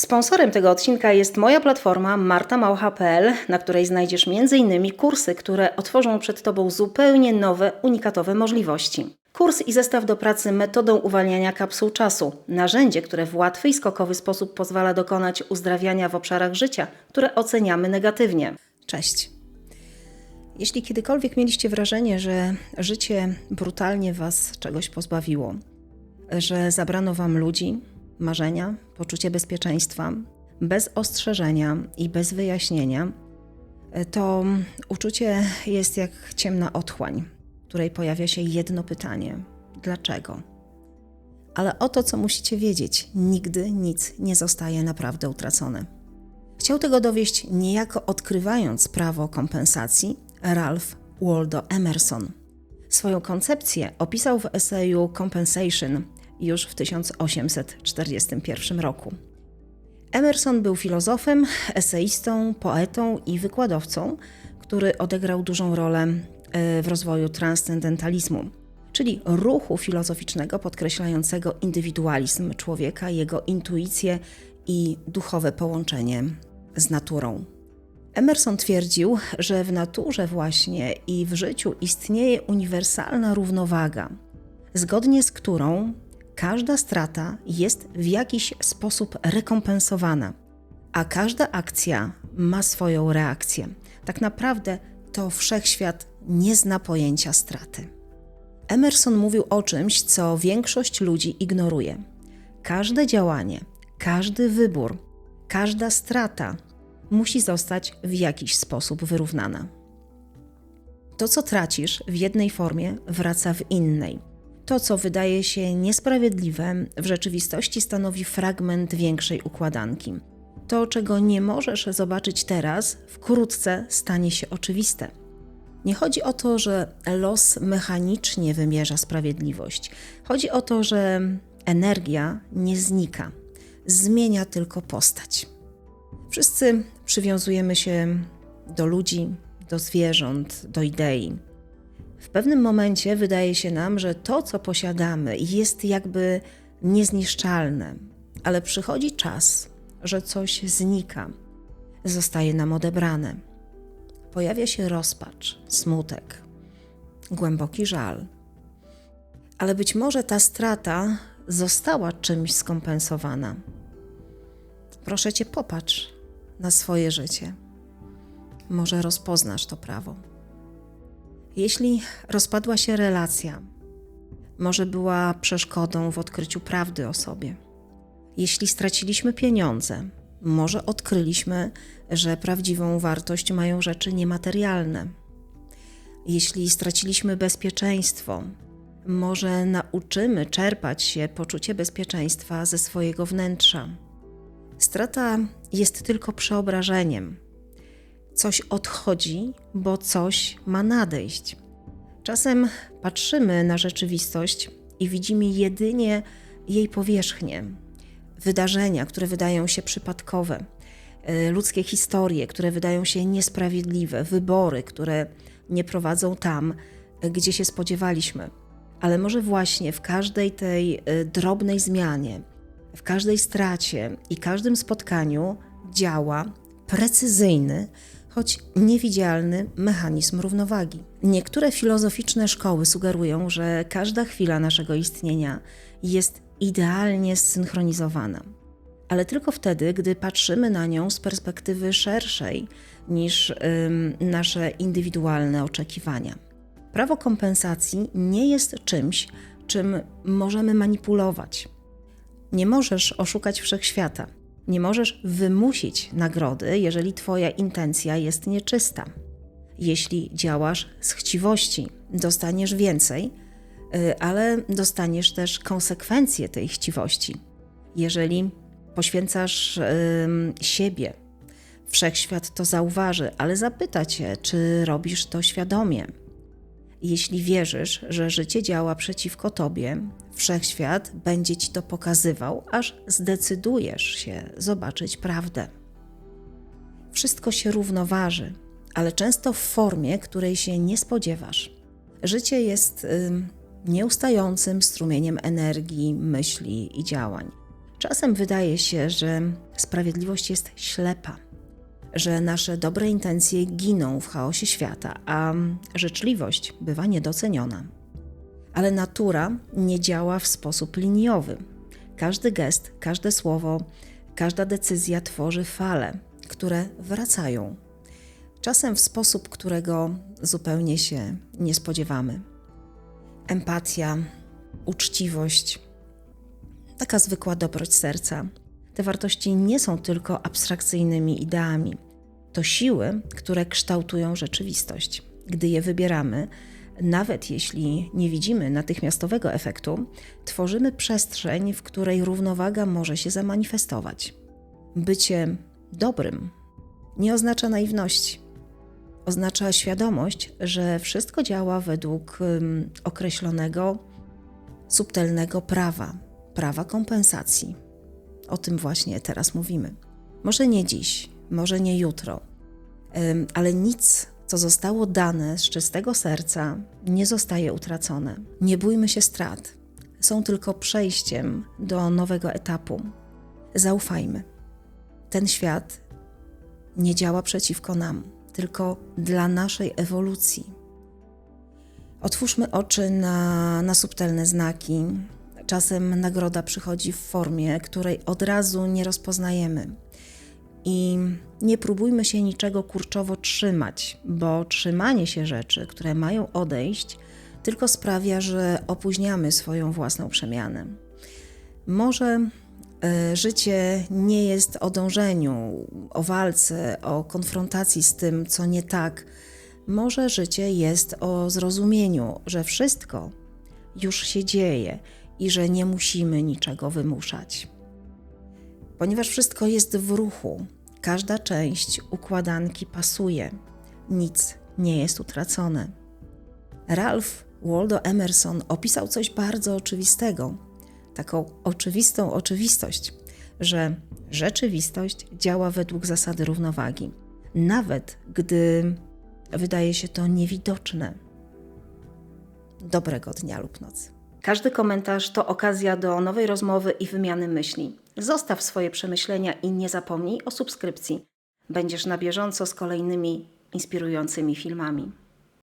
Sponsorem tego odcinka jest moja platforma martamałcha.pl, na której znajdziesz m.in. kursy, które otworzą przed Tobą zupełnie nowe, unikatowe możliwości. Kurs i zestaw do pracy metodą uwalniania kapsuł czasu. Narzędzie, które w łatwy i skokowy sposób pozwala dokonać uzdrawiania w obszarach życia, które oceniamy negatywnie. Cześć. Jeśli kiedykolwiek mieliście wrażenie, że życie brutalnie Was czegoś pozbawiło, że zabrano Wam ludzi, marzenia, poczucie bezpieczeństwa, bez ostrzeżenia i bez wyjaśnienia, to uczucie jest jak ciemna otchłań, w której pojawia się jedno pytanie: dlaczego? Ale o to, co musicie wiedzieć, nigdy nic nie zostaje naprawdę utracone. Chciał tego dowieść niejako odkrywając prawo kompensacji Ralph Waldo Emerson. Swoją koncepcję opisał w eseju Compensation już w 1841 roku. Emerson był filozofem, eseistą, poetą i wykładowcą, który odegrał dużą rolę e, w rozwoju transcendentalizmu, czyli ruchu filozoficznego podkreślającego indywidualizm człowieka, jego intuicję i duchowe połączenie z naturą. Emerson twierdził, że w naturze właśnie i w życiu istnieje uniwersalna równowaga, zgodnie z którą każda strata jest w jakiś sposób rekompensowana, a każda akcja ma swoją reakcję. Tak naprawdę to wszechświat nie zna pojęcia straty. Emerson mówił o czymś, co większość ludzi ignoruje. Każde działanie, każdy wybór, każda strata musi zostać w jakiś sposób wyrównana. To, co tracisz w jednej formie, wraca w innej. To, co wydaje się niesprawiedliwe, w rzeczywistości stanowi fragment większej układanki. To, czego nie możesz zobaczyć teraz, wkrótce stanie się oczywiste. Nie chodzi o to, że los mechanicznie wymierza sprawiedliwość. Chodzi o to, że energia nie znika, zmienia tylko postać. Wszyscy przywiązujemy się do ludzi, do zwierząt, do idei. W pewnym momencie wydaje się nam, że to, co posiadamy, jest jakby niezniszczalne, ale przychodzi czas, że coś znika, zostaje nam odebrane. Pojawia się rozpacz, smutek, głęboki żal. Ale być może ta strata została czymś skompensowana. Proszę cię, popatrz na swoje życie. Może rozpoznasz to prawo. Jeśli rozpadła się relacja, może była przeszkodą w odkryciu prawdy o sobie. Jeśli straciliśmy pieniądze, może odkryliśmy, że prawdziwą wartość mają rzeczy niematerialne. Jeśli straciliśmy bezpieczeństwo, może nauczymy czerpać się poczucie bezpieczeństwa ze swojego wnętrza. Strata jest tylko przeobrażeniem. Coś odchodzi, bo coś ma nadejść. Czasem patrzymy na rzeczywistość i widzimy jedynie jej powierzchnię, wydarzenia, które wydają się przypadkowe, e, ludzkie historie, które wydają się niesprawiedliwe, wybory, które nie prowadzą tam, gdzie się spodziewaliśmy. Ale może właśnie w każdej tej e, drobnej zmianie, w każdej stracie i każdym spotkaniu działa precyzyjny, choć niewidzialny mechanizm równowagi. Niektóre filozoficzne szkoły sugerują, że każda chwila naszego istnienia jest idealnie zsynchronizowana, ale tylko wtedy, gdy patrzymy na nią z perspektywy szerszej niż ym, nasze indywidualne oczekiwania. Prawo kompensacji nie jest czymś, czym możemy manipulować. Nie możesz oszukać wszechświata. Nie możesz wymusić nagrody, jeżeli Twoja intencja jest nieczysta. Jeśli działasz z chciwości, dostaniesz więcej, y, ale dostaniesz też konsekwencje tej chciwości. Jeżeli poświęcasz siebie, wszechświat to zauważy, ale zapyta cię, czy robisz to świadomie. Jeśli wierzysz, że życie działa przeciwko tobie, wszechświat będzie ci to pokazywał, aż zdecydujesz się zobaczyć prawdę. Wszystko się równoważy, ale często w formie, której się nie spodziewasz. Życie jest y, nieustającym strumieniem energii, myśli i działań. Czasem wydaje się, że sprawiedliwość jest ślepa, że nasze dobre intencje giną w chaosie świata, a życzliwość bywa niedoceniona. Ale natura nie działa w sposób liniowy. Każdy gest, każde słowo, każda decyzja tworzy fale, które wracają. Czasem w sposób, którego zupełnie się nie spodziewamy. Empatia, uczciwość, taka zwykła dobroć serca. Te wartości nie są tylko abstrakcyjnymi ideami. To siły, które kształtują rzeczywistość. Gdy je wybieramy, nawet jeśli nie widzimy natychmiastowego efektu, tworzymy przestrzeń, w której równowaga może się zamanifestować. Bycie dobrym nie oznacza naiwności. Oznacza świadomość, że wszystko działa według określonego, subtelnego prawa, prawa kompensacji. O tym właśnie teraz mówimy. Może nie dziś, może nie jutro, ale nic, co zostało dane z czystego serca, nie zostaje utracone. Nie bójmy się strat. Są tylko przejściem do nowego etapu. Zaufajmy. Ten świat nie działa przeciwko nam, tylko dla naszej ewolucji. Otwórzmy oczy na, na subtelne znaki. Czasem nagroda przychodzi w formie, której od razu nie rozpoznajemy. I nie próbujmy się niczego kurczowo trzymać, bo trzymanie się rzeczy, które mają odejść, tylko sprawia, że opóźniamy swoją własną przemianę. Może y, życie nie jest o dążeniu, o walce, o konfrontacji z tym, co nie tak. Może życie jest o zrozumieniu, że wszystko już się dzieje i że nie musimy niczego wymuszać ponieważ wszystko jest w ruchu. Każda część układanki pasuje, nic nie jest utracone. Ralph Waldo Emerson opisał coś bardzo oczywistego, taką oczywistą oczywistość, że rzeczywistość działa według zasady równowagi, nawet gdy wydaje się to niewidoczne. Dobrego dnia lub nocy. Każdy komentarz to okazja do nowej rozmowy i wymiany myśli. Zostaw swoje przemyślenia i nie zapomnij o subskrypcji. Będziesz na bieżąco z kolejnymi inspirującymi filmami.